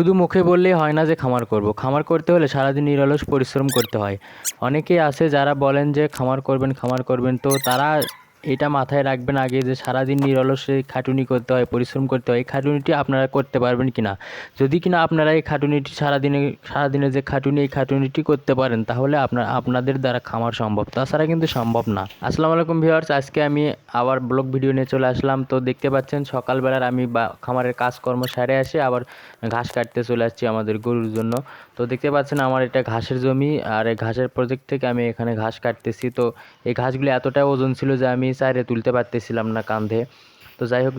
শুধু মুখে বললেই হয় না যে খামার করব। খামার করতে হলে সারাদিন নিরলস পরিশ্রম করতে হয়। অনেকেই আছে যারা বলেন যে খামার করবেন খামার করবেন। তো তারা এটা মাথায় রাখবেন আগে যে সারাদিন নিরলসে খাটুনি করতে হয়, পরিশ্রম করতে হয়, এই খাটুনিটি আপনারা করতে পারবেন কি না যদি কিনা আপনারা এই খাটুনিটি সারাদিনে সারাদিনে যে খাটুনি, এই খাটুনিটি করতে পারেন, তাহলে আপনার, আপনাদের দ্বারা খামার সম্ভব। তাছাড়া কিন্তু সম্ভব না। আসসালামু আলাইকুম ভিউয়ার্স, আজকে আমি আবার ব্লগ ভিডিও নিয়ে চলে আসলাম। তো দেখতে পাচ্ছেন, সকালবেলার আমি বা খামারের কাজকর্ম সারে আসে আবার ঘাস কাটতে চলে আসছি আমাদের গরুর জন্য। তো দেখতে পাচ্ছেন, আমার এটা ঘাসের জমি, আর এই ঘাসের প্রজেক্ট থেকে আমি এখানে ঘাস কাটতেছি। তো এই ঘাসগুলি এতটাই ওজন ছিল যে আমি চাইরে তুলতে পারতেছিলাম না কাঁধে। তো যাই হোক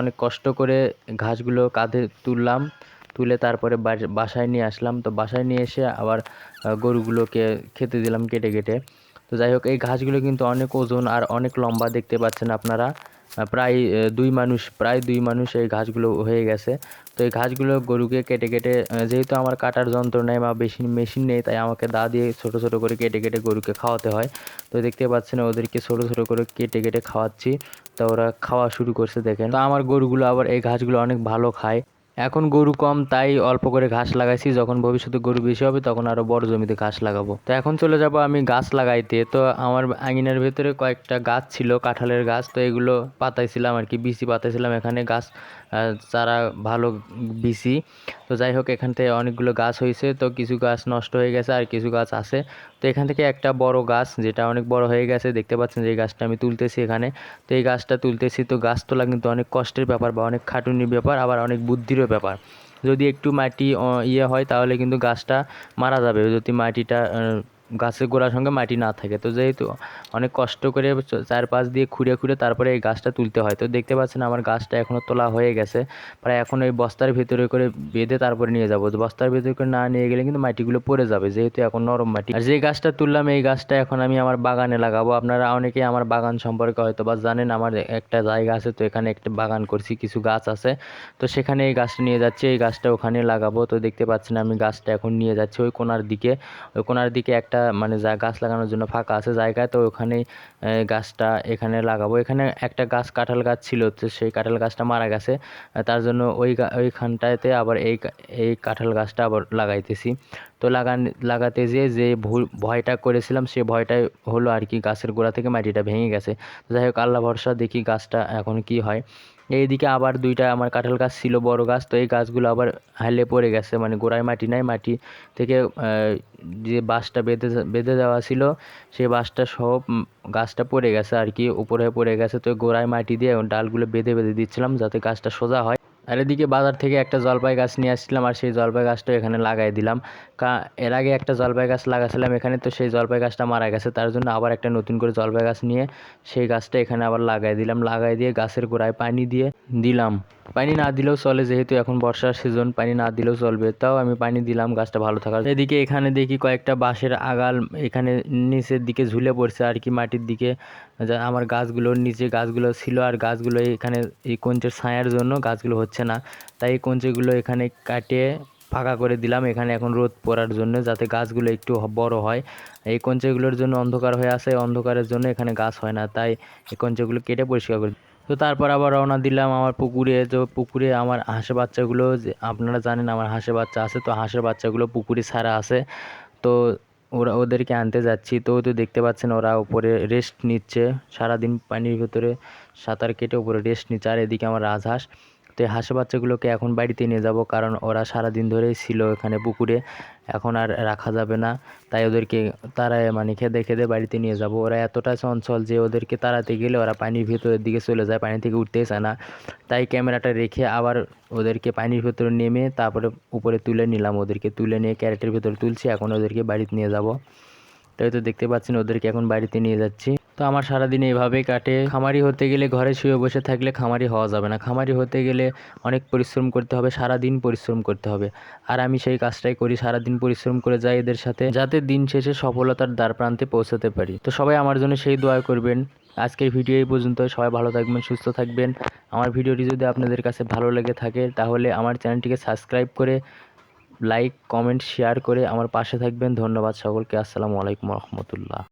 অনেক কষ্ট করে ঘাসগুলো কাঁধে তুললাম। তুলে তারপরে বাসায় নিয়ে আসলাম। তো বাসায় নিয়ে এসে আবার গরুগুলোকে খেতে দিলাম কেটে কেটে। তো যাই হোক, এই ঘাসগুলো কিন্তু অনেক ওজন আর অনেক লম্বা দেখতে পাচ্ছেন আপনারা। প্রায় দুই মানুষ, প্রায় দুই মানুষ এই ঘাসগুলো হয়ে গেছে। তো এই ঘাসগুলো গরুকে কেটে কেটে যেহেতু আমার কাটার যন্ত্র নেই বা বেশি মেশিন নেই, তাই আমাকে দা দিয়ে ছোটো ছোটো করে কেটে কেটে গরুকে খাওয়াতে হয়। তো দেখতে পাচ্ছেন ওদেরকে ছোটো ছোটো করে কেটে কেটে খাওয়াচ্ছি। তো ওরা খাওয়া শুরু করছে, দেখেন। তো আমার গরুগুলো আবার এই ঘাসগুলো অনেক ভালো খায়। এখন গরু কম, তাই অল্প করে ঘাস লাগাইছি। যখন ভবিষ্যতে গরু বেশি হবে, তখন আরও বড় জমিতে ঘাস লাগাবো। তো এখন চলে যাব আমি গাছ লাগাইতে। তো আমার আঙিনার ভেতরে কয়েকটা গাছ ছিল, কাঁঠালের গাছ। তো এগুলো পাতাইছিলাম আর কি, বিচি পাতাইছিলাম। এখানে গাছ চারা ভালো বিচি তো যাই হোক, এখান থেকে অনেকগুলো গাছ হয়েছে। তো কিছু গাছ নষ্ট হয়ে গেছে আর কিছু গাছ আছে। তো এখান থেকে একটা বড় গাছ, যেটা অনেক বড় হয়ে গেছে। দেখতে পাচ্ছেন যে গাছটা আমি তুলতেছি এখানে। তো এই গাছটা তুলতেছি, তো গাছ তোলা কিন্তু অনেক কষ্টের ব্যাপার বা অনেক খাটুনির ব্যাপার, আবার অনেক বুদ্ধিরও ব্যাপার। যদি একটু মাটি ইয়ে হয়, তাহলে কিন্তু গাছটা মারা যাবে। যদি মাটিটা গাছের গোড়ার সঙ্গে মাটি না থাকে। তো যেহেতু অনেক কষ্ট করে চারপাশ দিয়ে খুঁড়ে খুঁড়ে তারপরে এই গাছটা তুলতে হয়। তো দেখতে পাচ্ছেন আমার গাছটা এখনও তোলা হয়ে গেছে। প্রায় এখন ওই বস্তার ভেতরে করে বেঁধে তারপরে নিয়ে যাব। বস্তার ভেতরে করে না নিয়ে গেলে কিন্তু মাটিগুলো পড়ে যাবে, যেহেতু এখন নরম মাটি। আর যে গাছটা তুললাম, এই গাছটা এখন আমি আমার বাগানে লাগাবো। আপনারা অনেকেই আমার বাগান সম্পর্কে হয়তো বা জানেন, আমার একটা জায়গা আছে, তো এখানে একটা বাগান করছি, কিছু গাছ আছে। তো সেখানে এই গাছটা নিয়ে যাচ্ছি, এই গাছটা ওখানে লাগাবো। তো দেখতে পাচ্ছেন আমি গাছটা এখন নিয়ে যাচ্ছি ওই কোনার দিকে। ওই কোনার দিকে একটা মানে যা গাছ লাগানোর জন্য ফাঁকা আছে জায়গায়, তো ওখানেই গাছটা এখানে লাগাবো। এখানে একটা গাছ কাঁঠাল গাছ ছিল, তো সেই কাঁঠাল গাছটা মারা গেছে। তার জন্য ওই ওইখানটাতে আবার এই এই কাঁঠাল গাছটা আবার লাগাইতেছি। তো লাগান, লাগাতে যেয়ে যে ভুল, ভয়টা করেছিলাম, সে ভয়টাই হলো আর কি, গাছের গোড়া থেকে মাটিটা ভেঙে গেছে। যাই হোক, আল্লাহ ভরসা, দেখি গাছটা এখন কি হয়। এইদিকে আবার দুইটা আমার কাঁঠাল গাছ ছিল, বড় গাছ। তো এই গাছগুলো আবার হালে পড়ে গেছে মানে গোড়ায় মাটি নাই, মাটি থেকে যে বাঁশটা বেঁধে বেঁধে দেওয়া ছিল, সেই বাঁশটা সব গাছটা পড়ে গেছে আর কি, উপরে পড়ে গেছে। তো গোড়ায় মাটি দিয়ে ডালগুলো বেঁধে বেঁধে দিচ্ছিলাম যাতে গাছটা সোজা হয়। আর এদিকে বাজার থেকে একটা জলপাই গাছ নিয়ে আসছিলাম আর সেই জলপাই গাছটা এখানে লাগাই দিলাম। এর আগে একটা জলপাই গাছ লাগাছিলাম এখানে, তো সেই জলপাই গাছটা মারা গেছে। তার জন্য আবার একটা নতুন করে জলপাই গাছ নিয়ে সেই গাছটা এখানে আবার লাগাই দিলাম। লাগাই দিয়ে গাছের গোড়ায় পানি দিয়ে দিলাম। পানি না দিলেও চলে, যেহেতু এখন বর্ষার সিজন পানি না দিলেও চলবে। তাও আমি পানি দিলাম, গাছটা ভালো থাকার। এদিকে এখানে দেখি কয়েকটা বাঁশের আগাল এখানে নিচের দিকে ঝুলে পড়ছে আর কি মাটির দিকে। আমার গাছগুলোর নিচে গাছগুলো ছিল আর গাছগুলো এখানে এই কঞ্চের ছায়ার জন্য গাছগুলো হচ্ছে না। তাই এই কঞ্চেগুলো এখানে কাটিয়ে ফাঁকা করে দিলাম। এখানে এখন রোদ পড়ার জন্য যাতে গাছগুলো একটু বড় হয়। এই কঞ্চেগুলোর জন্য অন্ধকার হয়ে আসে অন্ধকারের জন্য এখানে গাছ হয় না। তাই এই কঞ্চেগুলো কেটে পরিষ্কার করে তো তারপর আবার রওনা দিলাম আমার পুকুরে। তো পুকুরে আমার হাঁসের বাচ্চাগুলো যে আপনারা জানেন আমার হাঁসের বাচ্চা আছে, তো হাঁসের বাচ্চাগুলো পুকুরে ছাড়া আছে। তো ওরা, ওদেরকে আনতে যাচ্ছি। তো তো দেখতে পাচ্ছেন ওরা উপরে রেস্ট নিচ্ছে। সারাদিন পানির ভেতরে সাঁতার কেটে উপরে রেস্ট নিচ্ছে। আর এদিকে আমার রাজহাঁস। তো এই হাঁসের বাচ্চাগুলোকে এখন বাড়িতে নিয়ে যাব কারণ ওরা সারাদিন ধরেই ছিল এখানে পুকুরে, এখন আর রাখা যাবে না। তাই ওদেরকে তারা মানে খেদে খেদে বাড়িতে নিয়ে যাব। ওরা এতটা চঞ্চল যে ওদেরকে তাড়াতে গেলে ওরা পানির ভেতরের দিকে চলে যায়, পানি থেকে উঠতেই চায় না। তাই ক্যামেরাটা রেখে আবার ওদেরকে পানির ভেতরে নেমে তারপরে উপরে তুলে নিলাম ওদেরকে। তুলে নিয়ে ক্যারেটের ভেতরে তুলছি, এখন ওদেরকে বাড়িতে নিয়ে যাব। তাই তো দেখতে পাচ্ছেন ওদেরকে এখন বাড়িতে নিয়ে যাচ্ছি। তো আমার সারাদিন এইভাবেই কাটে। খামারি হতে গেলে ঘরে শুয়ে বসে থাকলে খামারি হওয়া যাবে না। খামারি হতে গেলে অনেক পরিশ্রম করতে হবে, সারাদিন পরিশ্রম করতে হবে। আর আমি সেই কাজটাই করি, সারাদিন পরিশ্রম করে যাই এদের সাথে, যাতে দিন শেষে সফলতার দ্বার প্রান্তে পৌঁছাতে পারি। তো সবাই আমার জন্য সেই দোয়া করবেন। আজকের ভিডিও এই পর্যন্ত। সবাই ভালো থাকবেন, সুস্থ থাকবেন। আমার ভিডিওটি যদি আপনাদের কাছে ভালো লেগে থাকে, তাহলে আমার চ্যানেলটিকে সাবস্ক্রাইব করে লাইক, কমেন্ট, শেয়ার করে আমার পাশে থাকবেন। ধন্যবাদ সকলকে। আসসালামু আলাইকুম রহমতুল্লাহ।